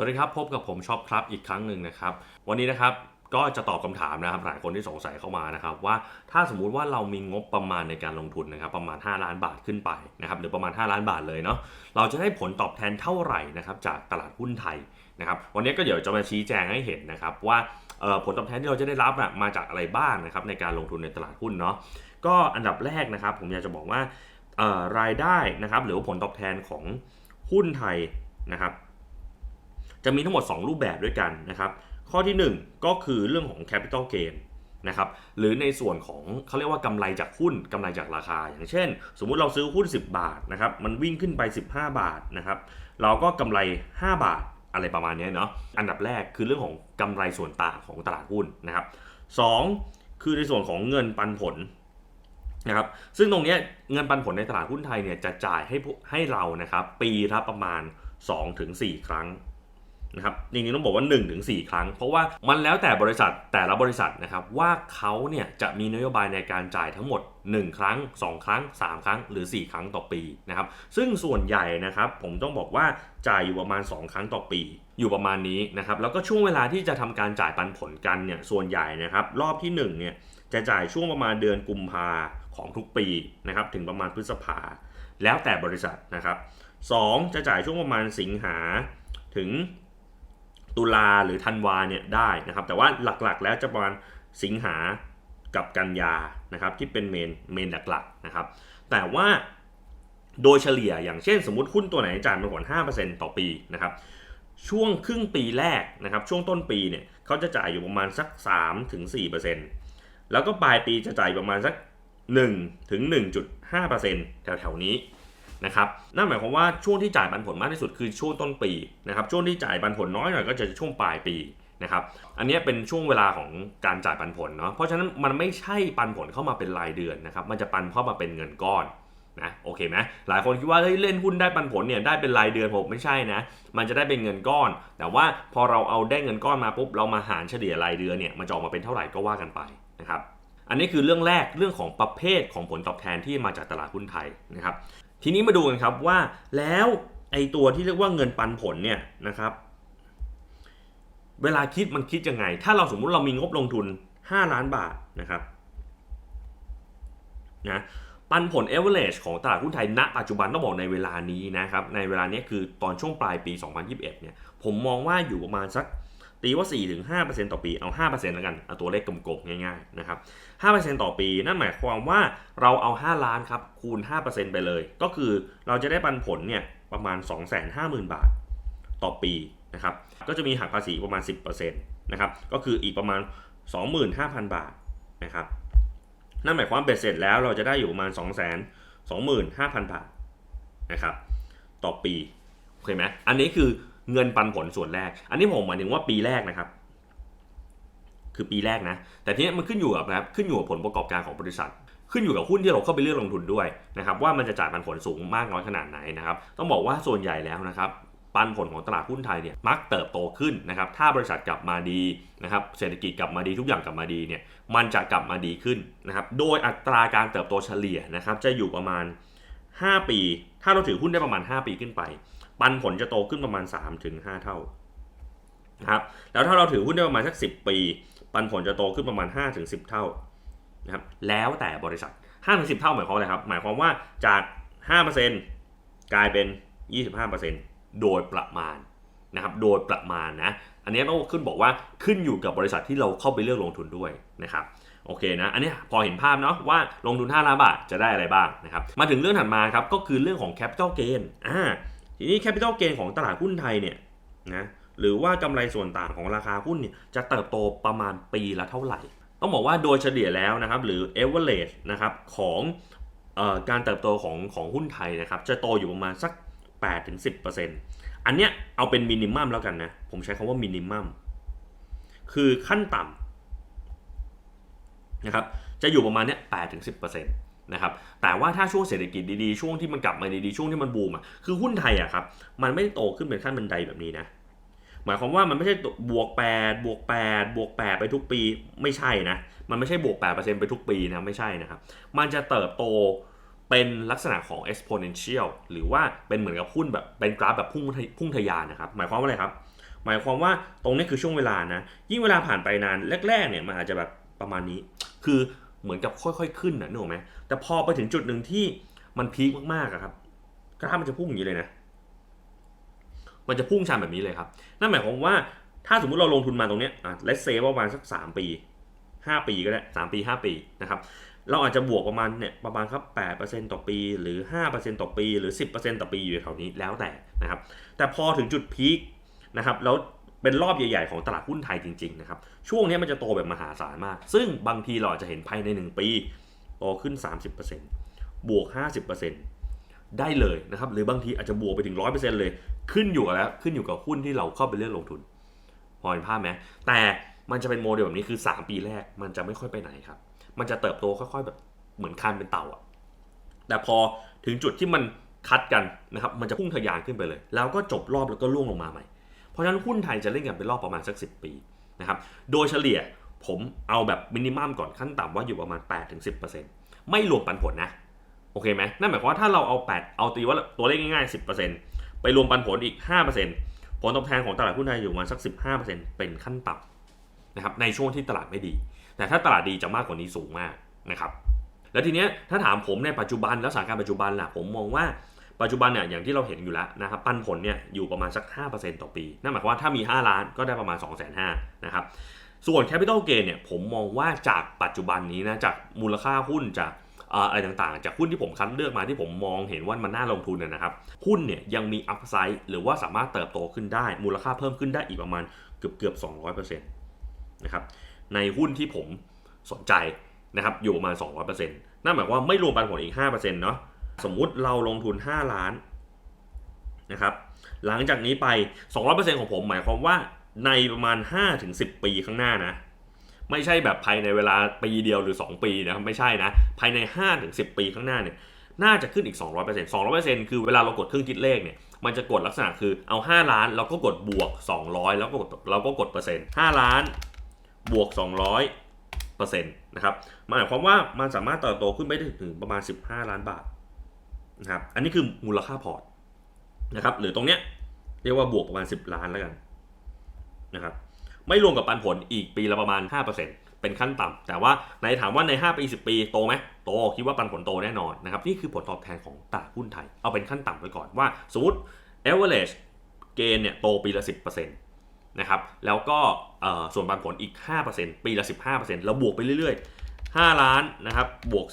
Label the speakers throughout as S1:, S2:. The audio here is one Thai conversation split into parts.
S1: สวัสดีครับพบกับผมช็อปครับอีกครั้งหนึ่งนะครับ วันนี้นะครับก็จะตอบคำถามนะครับหลายคนที่สงสัยเข้ามานะครับ ว่าถ้าสมมุติว่าเรามีงบประมาณในการลงทุนนะครับ ประมาณ 5 ล้านบาทขึ้นไปนะครับหรือประมาณ 5 ล้านบาทเลยเนาะเราจะได้ผลตอบแทนเท่าไหร่นะครับจากตลาดหุ้นไทยนะครับวันนี้ก็เดี๋ยวจะมาชี้แจงให้เห็นนะครับว่าผลตอบแทนที่เราจะได้รับอะมาจากอะไรบ้างนะครับในการลงทุนในตลาดหุ้นเนาะก็อันดับแรกนะครับ ผมอยากจะบอกว่ารายได้นะครับหรือว่าผลตอบแทนของหุ้นไทยนะครับ จะมีทั้งหมด 2 รูปแบบด้วยกันนะครับข้อที่ 1 ก็คือเรื่องของ capital gain นะครับหรือในส่วนของเขาเรียกว่ากำไรจากหุ้นกำไรจากราคา อย่างเช่น สมมุติเราซื้อหุ้น 10 บาทนะครับมันวิ่งขึ้นไป 15 บาทนะครับเราก็กำไร 5 บาทอะไรประมาณนี้เนาะอันดับแรกคือเรื่องของกำไรส่วนต่างของตลาดหุ้นนะครับสองคือในส่วนของเงินปันผลนะครับซึ่งตรงนี้เงินปันผลในตลาดหุ้นไทยเนี่ยจะจ่ายให้ให้เรานะครับปีละประมาณ 2-4 ครั้ง นะครับจริงๆต้องบอกว่า 1-4 ครั้ง เพราะว่ามันแล้วแต่บริษัทแต่ละบริษัทนะครับว่าเขาเนี่ยจะมีนโยบายในการจ่ายทั้งหมด 1 ครั้ง 2 ครั้ง 3 ครั้ง หรือ 4 ครั้งต่อปีนะครับซึ่งส่วนใหญ่นะครับผมต้องบอกว่าจ่ายอยู่ประมาณ 2 ครั้งต่อปี อยู่ประมาณนี้นะครับแล้วก็ช่วงเวลาที่จะทำการจ่ายปันผลกันเนี่ยส่วนใหญ่นะครับรอบที่1เนี่ยจะจ่ายช่วงประมาณเดือนกุมภาของทุกปีนะครับถึงประมาณพฤษภาแล้วแต่บริษัทนะครับสองจะจ่ายช่วงประมาณสิงหาถึง ตุลาหรือธันวาเนี่ยได้นะครับ แต่ว่าหลักๆ แล้วจะประมาณสิงหากับกันยานะครับที่เป็นเมนเมนหลักๆนะครับ แต่ว่าโดยเฉลี่ยอย่างเช่นสมมติหุ้นตัวไหนจ่ายมาผล5%ต่อปีนะครับช่วงครึ่งปีแรกนะครับช่วงต้นปีเนี่ยเขาจะจ่ายอยู่ประมาณสัก3ถึง4%แล้วก็ปลายปีจะจ่ายประมาณสัก1ถึง1.5%แถวๆนี้ นะครับนั่นหมายความว่าช่วงที่จ่ายปันผลมากที่สุดคือช่วงต้นปีนะครับช่วงที่จ่ายปันผลน้อยหน่อยก็จะช่วงปลายปีนะครับอันนี้เป็นช่วงเวลาของการจ่ายปันผลเนาะเพราะฉะนั้นมันไม่ใช่ปันผลเข้ามาเป็นรายเดือนนะครับมันจะปันเข้ามาเป็นเงินก้อนนะโอเคไหมหลายคนคิดว่าเฮ้ยเล่นหุ้นได้ปันผลเนี่ยได้เป็นรายเดือนผมไม่ใช่นะมันจะได้เป็นเงินก้อน แต่ว่าพอเราเอาได้เงินก้อนมาปุ๊บเรามาหารเฉลี่ยรายเดือนเนี่ยมันจะออกมาเป็นเท่าไหร่ก็ว่ากันไปนะครับอันนี้คือเรื่องแรกเรื่องของประเภทของผลตอบแทนที่มาจากตลาดหุ้นไทยนะครับ ทีนี้มาดูกันครับว่าแล้วไอตัวที่เรียกว่าเงินปันผลเนี่ยนะครับ เวลาคิดมันคิดยังไง ถ้าเราสมมุติเรามีงบลงทุน 5 ล้านบาทนะครับนะปันผล average ของตลาดหุ้นไทยณ ปัจจุบันต้องบอกในเวลานี้นะครับ ในเวลานี้คือตอนช่วงปลายปี 2021 เนี่ย ผมมองว่าอยู่ประมาณสัก ตีว่า 4-5%ต่อปีเอา 5%แล้วกันเอาตัวเลขกลมๆง่ายๆนะครับ5%ต่อปีนั่นหมายความว่าเราเอา 5 ล้านครับคูณ 5%ไปเลย ก็คือเราจะได้ปันผลเนี่ยประมาณ 250,000 บาทต่อปีนะครับก็จะมีหักภาษีประมาณ 10%นะครับก็คืออีกประมาณ 25,000 บาทนะครับนั่นหมายความเบ็ดเสร็จแล้วเราจะได้อยู่ประมาณ 2 2 5 0 0 0 บาทนะครับต่อปีโอเคไหมอันนี้คือ เงินปันผลส่วนแรก อันนี้ผมหมายถึงว่าปีแรกนะครับ คือปีแรกนะ แต่ทีนี้มันขึ้นอยู่กับนะครับขึ้นอยู่กับผลประกอบการของบริษัท ขึ้นอยู่กับหุ้นที่เราเข้าไปเลือกลงทุนด้วยนะครับ ว่ามันจะจ่ายปันผลสูงมากน้อยขนาดไหนนะครับ ต้องบอกว่าส่วนใหญ่แล้วนะครับปันผลของตลาดหุ้นไทยเนี่ยมักเติบโตขึ้นนะครับถ้าบริษัทกลับมาดีนะครับเศรษฐกิจกลับมาดีทุกอย่างกลับมาดีเนี่ยมันจะกลับมาดีขึ้นนะครับโดยอัตราการเติบโตเฉลี่ยนะครับจะอยู่ประมาณ 5 ปี ถ้าเราถือหุ้นได้ประมาณ 5 ปีขึ้นไป ปันผลจะโตขึ้นประมาณ 3-5 เท่านะครับแล้วถ้าเราถือหุ้นได้ประมาณสัก 10 ปี ปันผลจะโตขึ้นประมาณ 5-10 เท่านะครับแล้วแต่บริษัท 5-10 เท่าหมายความอะไรครับ หมายความว่าจาก 5%กลายเป็น 25%โดยประมาณนะครับโดยประมาณนะอันนี้ต้องขึ้นบอกว่าขึ้นอยู่กับบริษัทที่เราเข้าไปเลือกลงทุนด้วยนะครับโอเคนะ อันนี้พอเห็นภาพเนาะว่าลงทุน 5 ล้านบาทจะได้อะไรบ้างนะครับ มาถึงเรื่องถัดมาครับ ก็คือเรื่องของ capital gain อ่า ทีนี้ capital gain ของตลาดหุ้นไทยเนี่ยนะหรือว่ากำไรส่วนต่างของราคาหุ้นเนี่ยจะเติบโตประมาณปีละเท่าไหร่ ต้องบอกว่าโดยเฉลี่ยแล้วนะครับหรือ average นะครับของออการเติบโตของของหุ้นไทยนะครับจะโตอยู่ประมาณสัก 8-10%อันเนี้ยเอาเป็นมินิมัมแล้วกันนะผมใช้คำว่ามินิมัมคือขั้นต่ำนะครับจะอยู่ประมาณเนี้ย8-10% นะครับแต่ว่าถ้าช่วงเศรษฐกิจดีๆ ช่วงที่มันกลับมาดีๆ ช่วงที่มันบูมอะคือหุ้นไทยอะครับมันไม่ได้โตขึ้นเป็นขั้นบันไดแบบนี้นะหมายความว่ามันไม่ใช่บวก8บวก8บวก8ไปทุกปีไม่ใช่นะมันไม่ใช่บวก8%ไปทุกปีนะไม่ใช่นะครับมันจะเติบโตเป็นลักษณะของ exponential หรือว่าเป็นเหมือนกับหุ้นแบบเป็นกราฟแบบพุ่งพุ่งทะยานนะครับหมายความว่าอะไรครับ หมายความว่าตรงนี้คือช่วงเวลานะยิ่งเวลาผ่านไปนานแรกๆเนี่ยมันอาจจะแบบประมาณนี้ คือ เหมือนกับค่อยๆขึ้นนะนึกออกไหมแต่พอไปถึงจุดหนึ่งที่มันพีคมากๆอะครับกราฟมันจะพุ่งอย่างนี้เลยนะ มันจะพุ่งชันแบบนี้เลยครับ นั่นหมายความว่าถ้าสมมุติเราลงทุนมาตรงเนี้ยอะเลสเซประมาณสัก 3 ปี 5 ปีก็ได้3ปี 5 ปีนะครับเราอาจจะบวกประมาณเนี่ยประมาณครับ8%ต่อปี หรือ 5%ต่อปี หรือ 10%ต่อปีอยู่แถวนี้แล้วแต่นะครับ แต่พอถึงจุดพีคนะครับแล้ว เป็นรอบใหญ่ๆของตลาดหุ้นไทยจริงๆนะครับช่วงนี้มันจะโตแบบมหาศาลมาก ซึ่งบางทีเราอาจจะเห็นภายใน 1 ปีโตขึ้น 30%บวก 50%ได้เลยนะครับหรือบางทีอาจจะบวกไปถึง 100%เลยขึ้นอยู่กับแล้วขึ้นอยู่กับหุ้นที่เราเข้าไปเลือกลงทุน พอเห็นภาพไหมแต่มันจะเป็นโมเดลแบบนี้คือ 3 ปีแรกมันจะไม่ค่อยไปไหนครับ มันจะเติบโตค่อยๆแบบเหมือนคันเป็นเต่าอะแต่พอถึงจุดที่มันคัดกันนะครับมันจะพุ่งทะยานขึ้นไปเลย แล้วก็จบรอบแล้วก็ล่วงลงมาใหม่ ราะฉะนั้นหุ้นไทยจะเล่นกันเป็นรอบประมาณสัก 10 ปีนะครับโดยเฉลี่ยผมเอาแบบมินิมัมก่อนขั้นต่ำว่าอยู่ประมาณ 8-10%ไม่รวมปันผลนะโอเคไหมนั่นหมายความว่าถ้าเราเอา 8 เอาตีว่าตัวเลขง่ายๆ 10%ไปรวมปันผลอีก 5%ผลตอบแทนของตลาดหุ้นไทยอยู่ประมาณสัก 15%เป็นขั้นต่ำนะครับในช่วงที่ตลาดไม่ดี แต่ถ้าตลาดดีจะมากกว่านี้สูงมากนะครับแล้วทีเนี้ยถ้าถามผมในปัจจุบันแล้วสถานการณ์ปัจจุบันล่ะผมมองว่า ปัจจุบันเนี่ยอย่างที่เราเห็นอยู่แล้วนะครับปันผลเนี่ยอยู่ประมาณสัก 5%ต่อปี นั่นหมายความว่าถ้ามี 5 ล้านก็ได้ประมาณ 2 5 0 0 0นะครับส่วน Capital Gain เนี่ยผมมองว่าจากปัจจุบันนี้นะจากมูลค่าหุ้นจากอะไรต่างๆ จากหุ้นที่ผมคัดเลือกมาที่ผมมองเห็นว่ามันน่าลงทุนเนยนะครับหุ้นเนี่ยยังมีอัพไซด์หรือว่าสามารถเติบโตขึ้นได้ มูลค่าเพิ่มขึ้นได้อีกประมาณเกือบเกือบ200%นะครับในหุ้นที่ผมสนใจนะครับอยู่ประมาณ 200%นั่นหมายความว่าไม่รวมปันผลอีก 5%เนาะ สมมุติเราลงทุน 5 ล้านนะครับ หลังจากนี้ไป 200%ของผมหมายความว่าในประมาณ 5-10 ปีข้างหน้านะ ไม่ใช่แบบภายในเวลาปีเดียวหรือ 2 ปีนะครับไม่ใช่นะ ภายใน 5-10 ปีข้างหน้าเนี่ยน่าจะขึ้นอีก 200% 200%คือเวลาเรากดเครื่องคิดเลขเนี่ย มันจะกดลักษณะคือเอา 5 ล้านเราก็กดบวก 200 แล้วก็กดเราก็กดเปอร์เซ็นต์5ล้านบวก 200เปอร์เซ็นต์นะครับหมายความว่ามันสามารถเติบโตขึ้นไปได้ถึงประมาณ 15 ล้านบาท นะครับ อันนี้คือมูลค่าพอร์ตนะครับ หรือตรงเนี้ยเรียกว่าบวกประมาณ 10 ล้านแล้วกันนะครับ ไม่รวมกับปันผลอีกปีละประมาณ 5%เป็นขั้นต่ำแต่ว่าในถามว่าใน 5 ปี 10 ปีโตไหมโตคิดว่าปันผลโตแน่นอนนะครับ นี่คือผลตอบแทนของตลาดหุ้นไทย เอาเป็นขั้นต่ำไว้ก่อนว่า สมมติ average gain เนี่ยโตปีละ 10%นะครับ แล้วก็ส่วนปันผลอีก 5%ปีละ 15%เราบวกไปเรื่อยๆ 5 ล้านนะครับบวก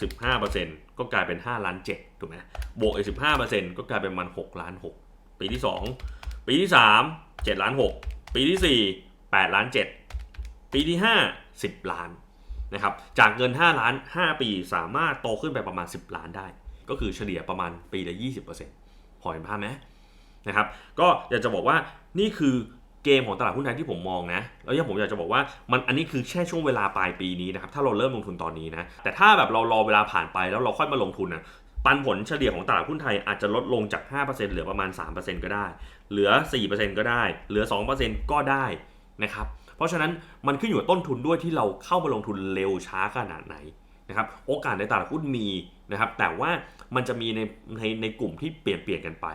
S1: 15%ก็กลายเป็น 5 ล้าน7ถูกไหมบวกอีก15%ก็กลายเป็นมัน6ล้าน6ปีที่ 2 ปีที่ 3 7 ล้าน 6 ปีที่ 4 8 ล้าน 7 ปีที่ 5 10 ล้านนะครับจากเงิน 5 ล้าน 5 ปีสามารถโตขึ้นไปประมาณ 10 ล้านได้ ก็คือเฉลี่ยประมาณปีละ 20%พอเห็นภาพไหมนะครับก็อยากจะบอกว่านี่คือ เกมของตลาดหุ้นไทยที่ผมมองนะ แล้วยังผมอยากจะบอกว่ามันอันนี้คือแค่ช่วงเวลาปลายปีนี้นะครับ ถ้าเราเริ่มลงทุนตอนนี้นะ แต่ถ้าแบบเรารอเวลาผ่านไปแล้วเราค่อยมาลงทุนนะปันผลเฉลี่ยของตลาดหุ้นไทยอาจจะลดลงจาก 5%เหลือประมาณ 3%ก็ได้ เหลือ 4%ก็ได้ เหลือ 2%ก็ได้นะครับ เพราะฉะนั้นมันขึ้นอยู่กับต้นทุนด้วยที่เราเข้ามาลงทุนเร็วช้าขนาดไหนนะครับโอกาสในตลาดหุ้นมีนะครับแต่ว่ามันจะมีในในในกลุ่มที่เปลี่ยนเปลี่ยนกันไป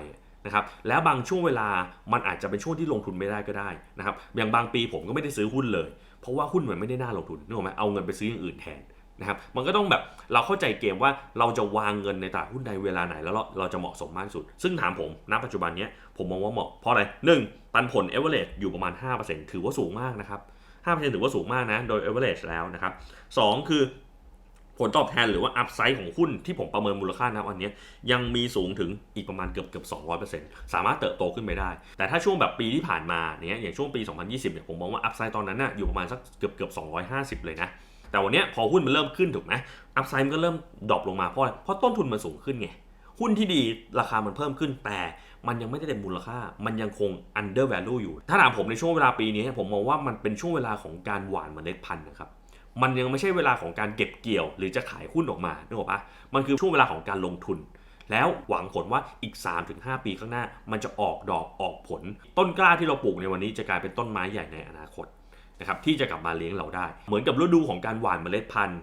S1: นะครับแล้วบางช่วงเวลามันอาจจะเป็นช่วงที่ลงทุนไม่ได้ก็ได้นะครับอย่างบางปีผมก็ไม่ได้ซื้อหุ้นเลย เพราะว่าหุ้นมันไม่ได้น่าลงทุนนึกออกไหมเอาเงินไปซื้ออย่างอื่นแทนนะครับมันก็ต้องแบบเราเข้าใจเกมว่าเราจะวางเงินในตลาดหุ้นใดเวลาไหนแล้วเราจะเหมาะสมมากที่สุด ซึ่งถามผมณปัจจุบันนี้ผมมองว่าเหมาะเพราะอะไรหนึ่งปันผลเอเวอเรอยู่ประมาณ 5%ถือว่าสูงมากนะครับ5%ถือว่าสูงมากนะโดย average แล้วนะครับ2คือ ผลตอบแทนหรือว่าอัพไซด์ของหุ้นที่ผมประเมินมูลค่านะวันนี้ยังมีสูงถึงอีกประมาณเกือบเกือบ200%สามารถเติบโตขึ้นไปได้ แต่ถ้าช่วงแบบปีที่ผ่านมาเนี่ยอย่างช่วงปี 2020เนี่ยผมมองว่าอัพไซด์ตอนนั้นน่ะอยู่ประมาณสักเกือบเกือบ250 เลยนะแต่วันนี้พอหุ้นมันเริ่มขึ้นถูกไหมอัพไซด์มันก็เริ่มดรอปลงมาเพราะอะไรเพราะต้นทุนมันสูงขึ้นไงหุ้นที่ดีราคามันเพิ่มขึ้นแต่มันยังไม่ได้เต็มมูลค่า มันยังคง under value อยู่ ถ้าถามผมในช่วงเวลาปีนี้ ผมมองว่ามันเป็นช่วงเวลาของการหว่านเมล็ดพันธุ์นะครับ มันยังไม่ใช่เวลาของการเก็บเกี่ยว หรือจะขายหุ้นออกมานึกออกปะมันคือช่วงเวลาของการลงทุน แล้วหวังผลว่าอีก 3-5 ปีข้างหน้า มันจะออกดอกออกผล ต้นกล้าที่เราปลูกในวันนี้จะกลายเป็นต้นไม้ใหญ่ในอนาคตนะครับที่จะกลับมาเลี้ยงเราได้ เหมือนกับฤดูของการหว่านเมล็ดพันธุ์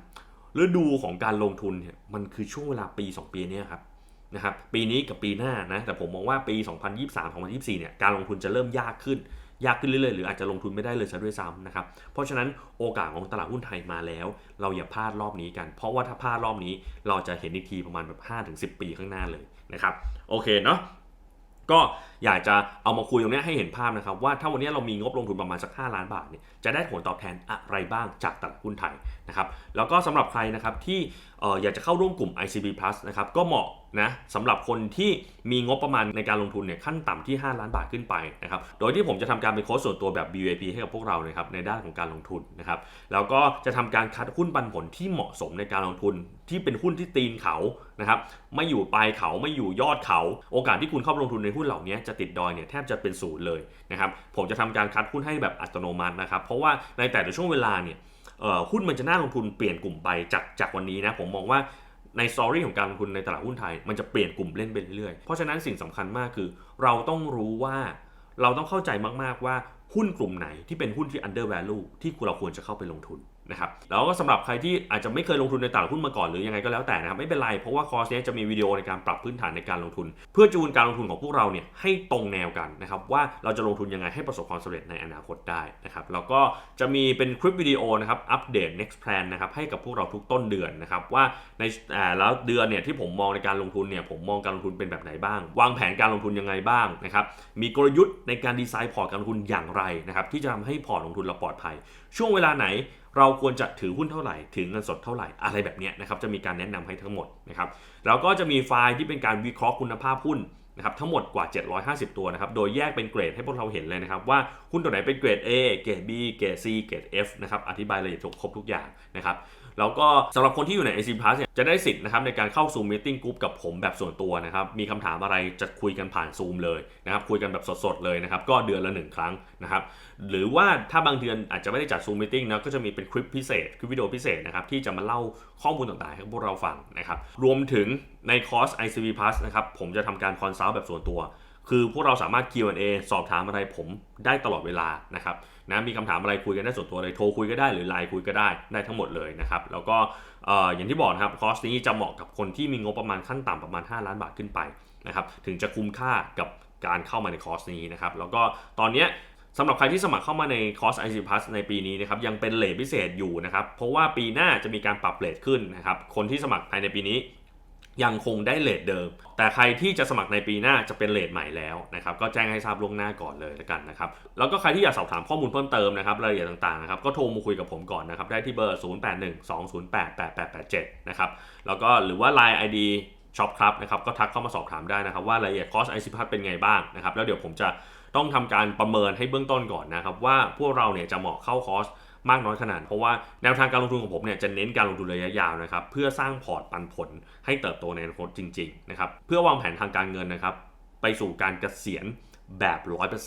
S1: ฤดูของการลงทุนเนี่ยมันคือช่วงเวลาปี 2 ปีเนี้ครับนะครับปีนี้กับปีหน้านะแต่ผมมองว่าปี 2023 2024เนี่ยการลงทุนจะเริ่มยากขึ้น ยากขึ้นเรื่อยๆ หรืออาจจะลงทุนไม่ได้เลยซะด้วยซ้ำนะครับ เพราะฉะนั้นโอกาสของตลาดหุ้นไทยมาแล้ว เราอย่าพลาดรอบนี้กัน เพราะว่าถ้าพลาดรอบนี้ เราจะเห็นอีกทีประมาณแบบ5-10 ปีข้างหน้าเลยนะครับ โอเคเนาะ ก็อยากจะเอามาคุยตรงนี้ให้เห็นภาพนะครับว่าถ้าวันนี้เรามีงบลงทุนประมาณสัก 5 ล้านบาทเนี่ยจะได้ผลตอบแทนอะไรบ้างจากตลาดหุ้นไทยนะครับแล้วก็สำหรับใครนะครับที่อออยากจะเข้าร่วมกลุ่ม ICB Plus นะครับก็เหมาะนะสำหรับคนที่มีงบประมาณในการลงทุนเนี่ยขั้นต่ำที่ 5 ล้านบาทขึ้นไปนะครับโดยที่ผมจะทำการเป็นโค้ชส่วนตัวแบบ BVP ให้กับพวกเรานะครับในด้านของการลงทุนนะครับแล้วก็จะทำการคัดหุ้นปันผลที่เหมาะสมในการลงทุนที่เป็นหุ้นที่ตีนเขานะครับไม่อยู่ปลายเขาไม่อยู่ยอดเขา โอกาสที่คุณเข้าลงทุนในหุ้นเหล่านี้จะติดดอยเนี่ยแทบจะเป็นศูนย์เลยนะครับผมจะทำการคัดหุ้นให้แบบอัตโนมัตินะครับ เพราะว่าในแต่ละช่วงเวลาเนี่ยหุ้นมันจะน่าลงทุนเปลี่ยนกลุ่มไปจากจากวันนี้นะผมมองว่าในสตอรี่ของการลงทุนในตลาดหุ้นไทย มันจะเปลี่ยนกลุ่มเล่นไปเรื่อยๆ เพราะฉะนั้นสิ่งสำคัญมากคือ เราต้องรู้ว่าเราต้องเข้าใจมากๆว่าหุ้นกลุ่มไหนที่เป็นหุ้นที่ under value ที่เราควรจะเข้าไปลงทุน นะครับแล้วก็สำหรับใครที่อาจจะไม่เคยลงทุนในตลาดหุ้นมาก่อนหรือยังไงก็แล้วแต่นะครับไม่เป็นไรเพราะว่าคอร์สนี้จะมีวิดีโอในการปรับพื้นฐานในการลงทุน เพื่อจูนการลงทุนของพวกเราเนี่ยให้ตรงแนวกันนะครับว่าเราจะลงทุนยังไงให้ประสบความสำเร็จในอนาคตได้นะครับแล้วก็จะมีเป็นคลิปวิดีโอนะครับอัปเดต next plan นะครับให้กับพวกเราทุกต้นเดือนนะครับว่าในแต่ล้วเดือนเนี่ยที่ผมมองในการลงทุนเนี่ยผมมองการลงทุนเป็นแบบไหนบ้าง วางแผนการลงทุนยังไงบ้างนะครับมีกลยุทธ์ในการดีไซน์พอร์ตการลงทุนอย่างไรนะครับที่จะทำให้พอร์ตลงทุนเราปลอดภัย ช่วงเวลาไหน เราควรจะถือหุ้นเท่าไหร่ ถือเงินสดเท่าไหร่ อะไรแบบนี้นะครับ จะมีการแนะนำให้ทั้งหมดนะครับแล้วก็จะมีไฟล์ที่เป็นการวิเคราะห์คุณภาพหุ้นนะครับทั้งหมดกว่า 750 ตัวนะครับ โดยแยกเป็นเกรดให้พวกเราเห็นเลยนะครับ ว่าหุ้นตัวไหนเป็นเกรด A เกรด B เกรด C เกรด F นะครับ อธิบายละเอียดครบทุกอย่างนะครับ แล้วก็สำหรับคนที่อยู่ใน AC Plus เนี่ยจะได้สิทธิ์นะครับในการเข้า Zoom Meeting Group กับผมแบบส่วนตัวนะครับมีคำถามอะไรจะคุยกันผ่าน Zoom เลยนะครับคุยกันแบบสดๆเลยนะครับก็เดือนละหนึ่งครั้งนะครับหรือว่าถ้าบางเดือนอาจจะไม่ได้จัด Zoom Meeting นะก็จะมีเป็นคลิปพิเศษคลิปวิดีโอพิเศษนะครับที่จะมาเล่าข้อมูลต่างๆ ให้พวกเราฟังนะครับรวมถึงในคอร์ส ICB Plus นะครับผมจะทำการคอนซัลท์แบบส่วนตัว คือพวกเราสามารถ Q&A สอบถามอะไรผมได้ตลอดเวลานะครับนะมีคำถามอะไรคุยกันได้ส่วนตัวเลยโทรคุยก็ได้หรือไลน์คุยก็ได้ได้ทั้งหมดเลยนะครับแล้วก็อย่างที่บอกนะครับคอร์สนี้จะเหมาะกับคนที่มีงบประมาณขั้นต่ำประมาณ 5 ล้านบาทขึ้นไปนะครับถึงจะคุ้มค่ากับการเข้ามาในคอร์สนี้นะครับแล้วก็ตอนนี้สำหรับใครที่สมัครเข้ามาในคอร์ส IC Plus ในปีนี้นะครับยังเป็นเลทพิเศษอยู่นะครับเพราะว่าปีหน้าจะมีการปรับเลทขึ้นนะครับคนที่สมัครภายในปีนี้ ยังคงได้เลทเดิม แต่ใครที่จะสมัครในปีหน้าจะเป็นเลทใหม่แล้วนะครับ ก็แจ้งให้ทราบล่วงหน้าก่อนเลยแล้วกันนะครับ แล้วก็ใครที่อยากสอบถามข้อมูลเพิ่มเติมนะครับรายละเอียดต่างๆนะครับ ก็โทรมาคุยกับผมก่อนนะครับ ได้ที่เบอร์ 0812088887 นะครับ แล้วก็หรือว่า Line ID ช็อปครับนะครับ ก็ทักเข้ามาสอบถามได้นะครับ ว่ารายละเอียดคอร์ส IC Plus เป็นไงบ้างนะครับ แล้วเดี๋ยวผมจะต้องทำการประเมินให้เบื้องต้นก่อนนะครับว่าพวกเราเนี่ยจะเหมาะเข้าคอร์ส มากน้อยขนาด เพราะว่าแนวทางการลงทุนของผมเนี่ยจะเน้นการลงทุนระยะยาวนะครับเพื่อสร้างพอร์ตปันผลให้เติบโตในอนาคตจริงๆนะครับเพื่อวางแผนทางการเงินนะครับไปสู่การเกษียณแบบ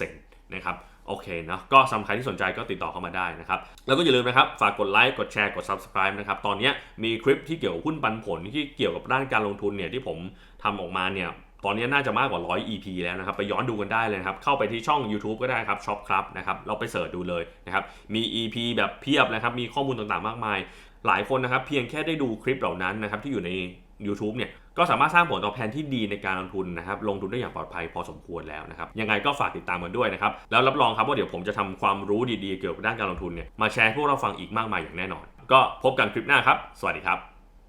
S1: 100%นะครับโอเคเนาะก็สำหรับใครที่สนใจก็ติดต่อเข้ามาได้นะครับ แล้วก็อย่าลืมนะครับ ฝากกดไลค์กดแชร์กด subscribe นะครับ ตอนนี้มีคลิปที่เกี่ยวกับหุ้นปันผลที่เกี่ยวกับด้านการลงทุนเนี่ยที่ผมทำออกมาเนี่ย ตอนนี้น่าจะมากกว่า 100 EP แล้วนะครับ ไปย้อนดูกันได้เลยนะครับ เข้าไปที่ช่อง YouTube ก็ได้ครับช็อปครับนะครับ เราไปเสิร์ชดูเลยนะครับ มี EP แบบเพียบนะครับ มีข้อมูลต่างๆ มากมาย หลายคนนะครับ เพียงแค่ได้ดูคลิปเหล่านั้นนะครับ ที่อยู่ใน YouTube เนี่ย ก็สามารถสร้างผลตอบแทนที่ดีในการลงทุนนะครับ ลงทุนได้อย่างปลอดภัยพอสมควรแล้วนะครับ ยังไงก็ฝากติดตามกันด้วยนะครับ แล้วรับรองครับว่าเดี๋ยวผมจะทำความรู้ดีๆ เกี่ยวกับด้านการลงทุนเนี่ย มาแชร์ให้พวกเราฟังอีกมากมายอย่างแน่นอน ก็พบกันคลิปหน้าครับ สวัสดีครับ